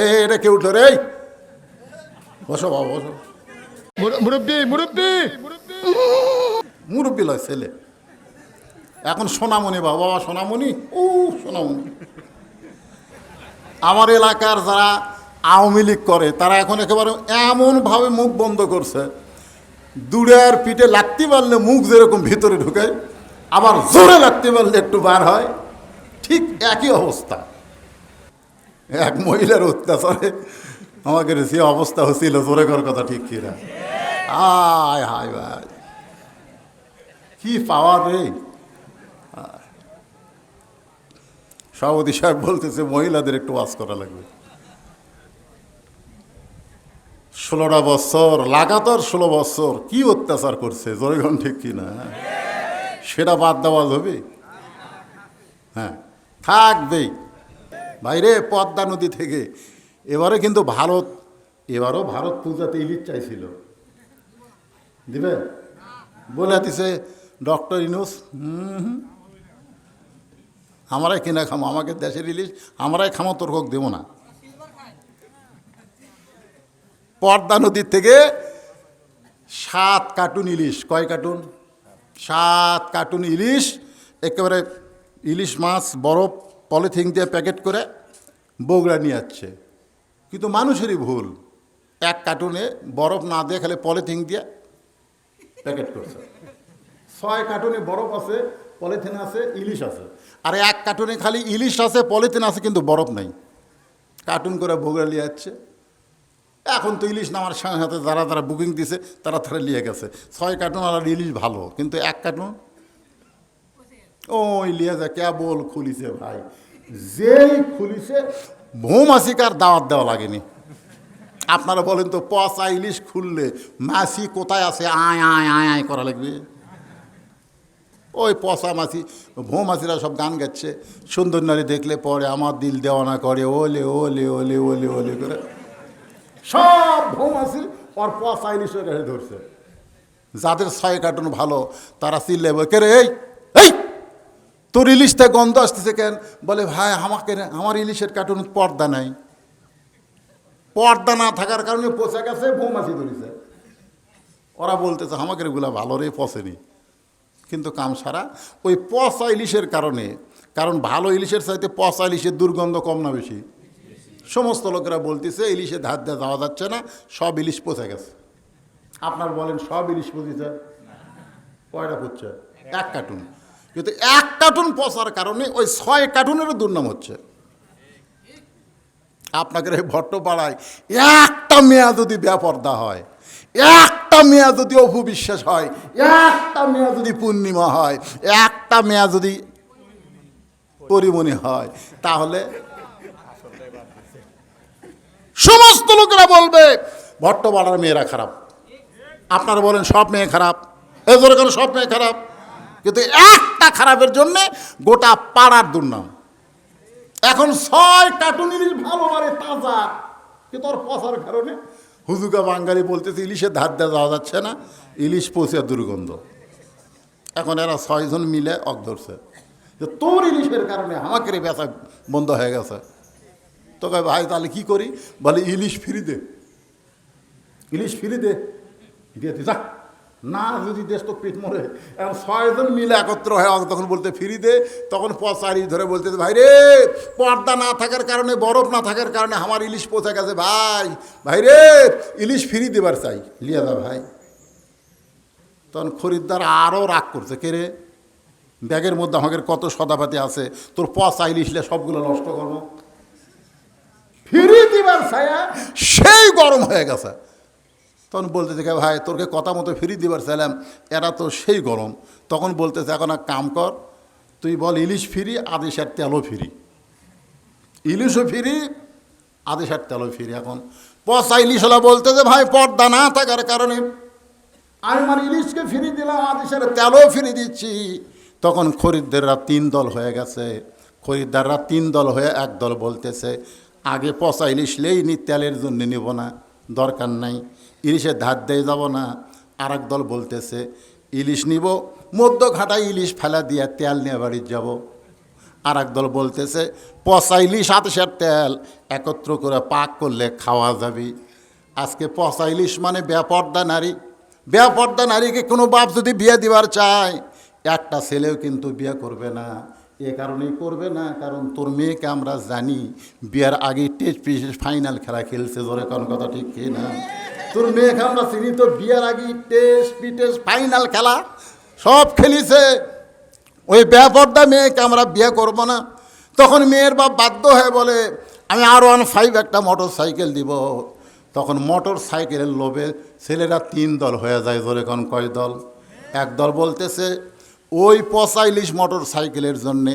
এ এটা কে উঠল রে? বসো বাবা বসো। মুরব্বী মুরব্বী। মুরব্বী লয় ছেলে। এখন সোনামণি বাবা বাবা সোনামণি? ও সোনামণি। আমার এলাকার যারা আওয়ামী লীগ করে তারা এখন একেবারে এমনভাবে মুখ বন্ধ করছে দূরের পিঠে লাগতে পারলে মুখ যেরকম ভিতরে ঢুকে আবার জোরে লাগতে পারলে একটু বার হয়। ঠিক একই অবস্থা। এক মহিলার অত্যাচারে। আমাকে সে অবস্থা হচ্ছিল জোরে করার কথা ঠিক কিনা। আয়, হায়, ভাই। কি পাওয়ার রে? সভাপতি সাহেব বলতেছে, মহিলাদের একটু ওয়াজ করা লাগবে। ষোলোটা বছর, লাগাতার ষোলো বছর, কি অত্যাচার করছে জোরেগণ ঠিক কি না সেটা বাদ দেওয়া হবে। হ্যাঁ থাকবেই। বাইরে পদ্মা নদী থেকে। এবারে কিন্তু ভারত, এবারও ভারত পূজাতে ইলিশ চাইছিল। দিবে? বলে দিছে, ডক্টর ইনুস, হুম। আমরাই কিনা খামো, আমাকে দেশের ইলিশ, আমরাই খামো, তোর হোক দেবো না। পদ্মা নদীর থেকে সাত কার্টুন ইলিশ, কয় কার্টুন? সাত কার্টুন ইলিশ, একেবারে ইলিশ মাছ, বরফ, পলিথিন দিয়ে প্যাকেট করে বগুড়া নিয়ে যাচ্ছে কিন্তু মানুষেরই ভুল। এক কার্টুনে বরফ না দিয়ে খালি পলিথিন দিয়ে প্যাকেট করছে। ছয় কার্টুনে বরফ আছে, পলিথিন আছে, ইলিশ আছে। আর এক কার্টুনে খালি ইলিশ আছে, পলিথিন আছে, কিন্তু বরফ নাই। কার্টুন করে বগুড়া নিয়ে যাচ্ছে এখন তো ইলিশ নামার সাথে সাথে যারা যারা বুকিং দিছে, তারা তারা নিয়ে গেছে। ছয় কার্টুন আর ইলিশ ভালো, কিন্তু এক কার্টুন? ওই লিয়ে যা কেবল খুলিছে ভাই? যেই খুলিছে ভৌমাসিকার দাওয়াত দেওয়া লাগেনি। আপনারা বলেন তো, পচা ইলিশ খুললে মাসি কোথায় আছে? আয় আয় আয় আয় করা লাগবে। ওই পচা মাছি ভৌমাছিরা সব গান গাচ্ছে। সুন্দর নারী দেখলে পরে আমার দিল দেওয়ানা করে, ওলে ওলে ওলে ওলে ওলে করে। সব ভৌমাছি ওর পচা ইলিশের কাছে ধরছে। যাদের ছয় কার্টুন ভালো, তারা চিল্লে কে রে, এই এই! তোর ইলিশটা গন্ধ আসতেছে কেন? বলে, ভাই, আমাকে আমার ইলিশের কার্টুন পর্দা নাই। পর্দা না থাকার কারণে পচে গেছে, বৌমাছি ধরেছে। ওরা বলতেছে, আমাকে এগুলা ভালো রে, পচেনি। কিন্তু কাম সারা, ওই পচা ইলিশের কারণে, কারণ ভালো ইলিশের চাইতে পচা ইলিশের দুর্গন্ধ কম না বেশি। সমস্ত লোকেরা বলতেছে ইলিশে ধার দিয়ে যাওয়া যাচ্ছে না, সব ইলিশ পচে গেছে। আপনার বলেন, সব ইলিশ পচেছে? কয়টা পচছে এক কার্টুন কিন্তু এক কার্টুন পচার কারণে ওই ছয় কার্টুনেরও দুর্নাম হচ্ছে। আপনাদের এই ভট্টপাড়ায় একটা মেয়া যদি ব্যাপর্দা হয়, একটা মেয়া যদি অপবিশ্বাস হয়, একটা মেয়া যদি পূর্ণিমা হয়, একটা মেয়া যদি পরিমণি হয়, তাহলে সমস্ত লোকেরা বলবে, ভট্টপাড়ার মেয়েরা খারাপ। আপনারা বলেন সব মেয়ে খারাপ। এ ধরে কেন সব মেয়ে খারাপ। কিন্তু একটা খারাপের জন্যে গোটা পাড়ার দুর্নাম। এখন ছয় কার্টুন ইলিশ ভালো মানে তাজা। কিন্তু ওর পচার কারণে হুজুকা বাঙালি বলতেছে, ইলিশের ধার দেওয়া যাওয়া যাচ্ছে না, ইলিশ পচে দুর্গন্ধ। এখন এরা ছয়জন মিলে অক ধরছে। যে তোর ইলিশের কারণে আমাকে রে বেচা বন্ধ হয়ে গেছে। তোকে ভাই, তাহলে কি করি? বলে, ইলিশ ফিরি দে। ইলিশ ফিরি দে। দিয়ে যা। না, যদি দেশ তো পেট মরে, এখন ছয়জন মিলে একত্র হয় তখন বলতে ফিরি দে, তখন পচারি ধরে বলতে ভাই রে পর্দা না থাকার কারণে, বরফ না থাকার কারণে আমার ইলিশ পচে গেছে, ভাই। ভাই রে ইলিশ ফিরি দেবার চাই। লিয়া দা ভাই তখন খরিদ্দার আরও রাগ করছে, কে রে? ব্যাগের মধ্যে আমাদের কত সদাপাতি আছে, তোর পচা ইলিশলে সবগুলো নষ্ট করব? ফিরি দিবার ছায়া সেই গরম হয়ে গেছে। তখন বলতেছে কে ভাই, তোরকে কথা মতো ফিরিয়ে দিবার চাইলাম এরা তো সেই গরম। তখন বলতেছে, এখন এক কাম কর, তুই বল ইলিশ ফিরি আদেশের তেলও ফিরি। ইলিশও ফিরি আদেশের তেলও ফিরি এখন। পচা ইলিশ হলা বলতেছে, ভাই, পর্দা না থাকার কারণে আমি আমার ইলিশকে ফিরি দিলাম আদেশের তেলও ফিরি দিচ্ছি। তখন খরিদ্দাররা তিন দল হয়ে গেছে। খরিদ্দাররা তিন দল হয়ে এক দল বলতেছে, আগে পচা ইলিশ লেই নি তেলের জন্য নিব না। দরকার নাই। ইলিশের ধার দিয়ে যাব না। আর দল বলতেছে, ইলিশ নিব মধ্য ঘাটায় ইলিশ ফেলা দিয়ে তেল নিয়ে বাড়ির যাব। আর দল বলতেছে পচাইলি সাতাশের তেল, একত্র করে পাক করলে খাওয়া যাবে। আজকে পচা ইলিশ মানে ব্যাপর্দা নারী। ব্যাপর্দা নারীকে কোনো বাপ যদি বিয়ে দিবার চায়, একটা ছেলেও কিন্তু বিয়ে করবে না। এ কারণেই করবে না, কারণ তোর মেয়েকে আমরা জানি, বিয়ার আগে টেস্ট পিসেস ফাইনাল খেলা খেলছে, জোরে কোন কথা ঠিক কি না? তোর মেয়েকে আমরা চিনি তো, বিয়ার আগে টেস্ট পিটেস ফাইনাল খেলা, সব খেলিছে। ওই ব্যাপারটা মেয়েকে আমরা বিয়ে করব না। তখন মেয়ের বাপ বাধ্য হয়ে বলে, আমি আর ওয়ান ফাইভ একটা মোটর সাইকেল দিব। তখন মোটর সাইকেলের লোভে ছেলেরা তিন দল হয়ে যায় ধরে কোন কয় দল? এক দল বলতেছে ওই পচা ইলিশ মোটর সাইকেলের জন্যে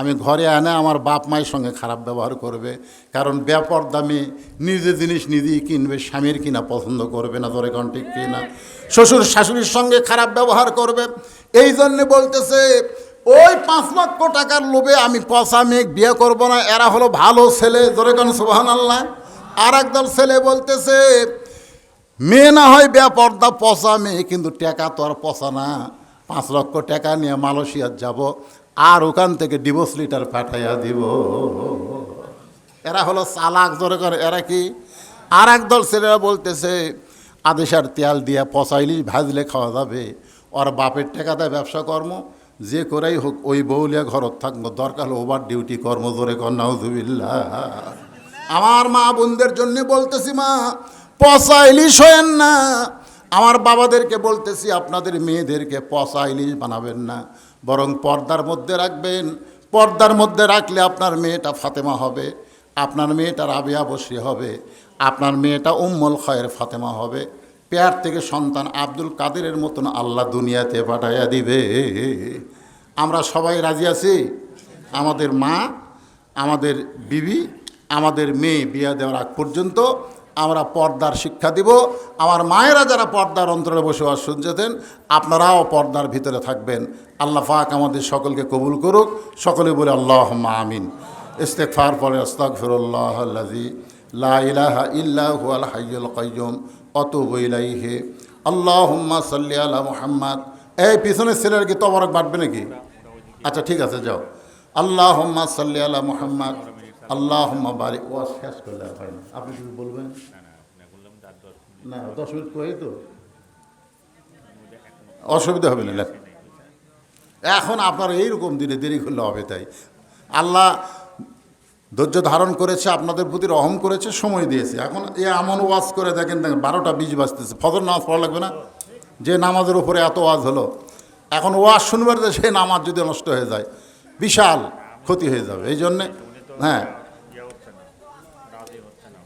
আমি ঘরে আনে আমার বাপ মায়ের সঙ্গে খারাপ ব্যবহার করবে, কারণ ব্যাপার দামে নিজে জিনিস নিজেই কিনবে, স্বামীর কিনা পছন্দ করবে না, ধরে কোন ঠিক কিনা। শ্বশুর শাশুড়ির সঙ্গে খারাপ ব্যবহার করবে। এই জন্যে বলতেছে, ওই পাঁচ লক্ষ টাকার লোভে আমি পচা মেঘ বিয়ে করব না, এরা হলো ভালো ছেলে। ধরে কোন সুবাহান আল্লাহ আর একদল ছেলে বলতেছে, মেয়ে না হয় বেপর্দা পচা মেয়ে, কিন্তু টাকা তো আর পচা না। পাঁচ লক্ষ টাকা নিয়ে মালয়েশিয়ার যাব, আর ওখান থেকে ডিভোর্স লিটার পাঠাইয়া দিব। এরা হলো চালাক, জোরে করে। এরা কি? আর একদল ছেলেরা বলতেছে, আদেশার তেল দিয়ে পচাইলি, ভাজলে খাওয়া যাবে। ওর বাপের টাকা দেয় ব্যবসা কর্ম, যে করেই হোক, ওই বউলিয়া ঘরত থাকব। দরকার হলে ওভার ডিউটি কর্ম, জোরে কর, নাউজুবিল্লাহ। আমার মা বোনদের জন্য বলতেছি, মা পচা ইলিশ হয়েন না। আমার বাবাদেরকে বলতেছি, আপনাদের মেয়েদেরকে পচা ইলিশ বানাবেন না, বরং পর্দার মধ্যে রাখবেন। পর্দার মধ্যে রাখলে আপনার মেয়েটা ফাতেমা হবে, আপনার মেয়েটা রাবিয়া বসি হবে, আপনার মেয়েটা উম্মল খয়ের ফাতেমা হবে। পেয়ার থেকে সন্তান আব্দুল কাদেরের মতন আল্লাহ দুনিয়াতে পাঠাইয়া দিবে। আমরা সবাই রাজি আছি? আমাদের মা, আমাদের বিবি, আমাদের মেয়ে বিয়ে দেওয়ার আগ পর্যন্ত আমরা পর্দার শিক্ষা দিব। আমার মায়েরা যারা পর্দার অন্তরে বসবাস শুনছেন, আপনারাও পর্দার ভিতরে থাকবেন। আল্লাহ পাক আমাদের সকলকে কবুল করুক। সকলে বলে আল্লাহ আমিন। ইস্তেকফার পরে আস্তাক ফিরুল্লাহ আল্লাজি লা ইলাহা ইল্লা হুয়াল হাইয়ুল কাইয়ুম অতুবু ইলাইহি। আল্লাহুম্মা সাল্লি আলা মুহাম্মদ। এই পিছনের ছেলের কি তবরক বাটবে নাকি? আচ্ছা ঠিক আছে, যাও। আল্লাহুম্মা সাল্লি আলা মুহাম্মদ। আল্লাহুম্মা বারিক ওয়াজ শেষ করলে হয় না। আপনি কিছু বলবেন? না, দশ মিনিট কয়ে তো। অসুবিধা হবে না এখন আপনার এইরকম দিনে দেরি করলে হবে তাই। আল্লাহ ধৈর্য ধারণ করেছে, আপনাদের প্রতি রহম করেছে, সময় দিয়েছে। এখন এ এমন ওয়াজ করে দেখেন দেখেন, বারোটা বীজ বাজতেছে। ফজর নামাজ পড়া লাগবে না? যে নামাজের উপরে এত ওয়াজ হলো। এখন ওয়াজ শুনবার যে সে নামাজ যদি নষ্ট হয়ে যায়, বিশাল ক্ষতি হয়ে যাবে। এই জন্যে হ্যাঁ।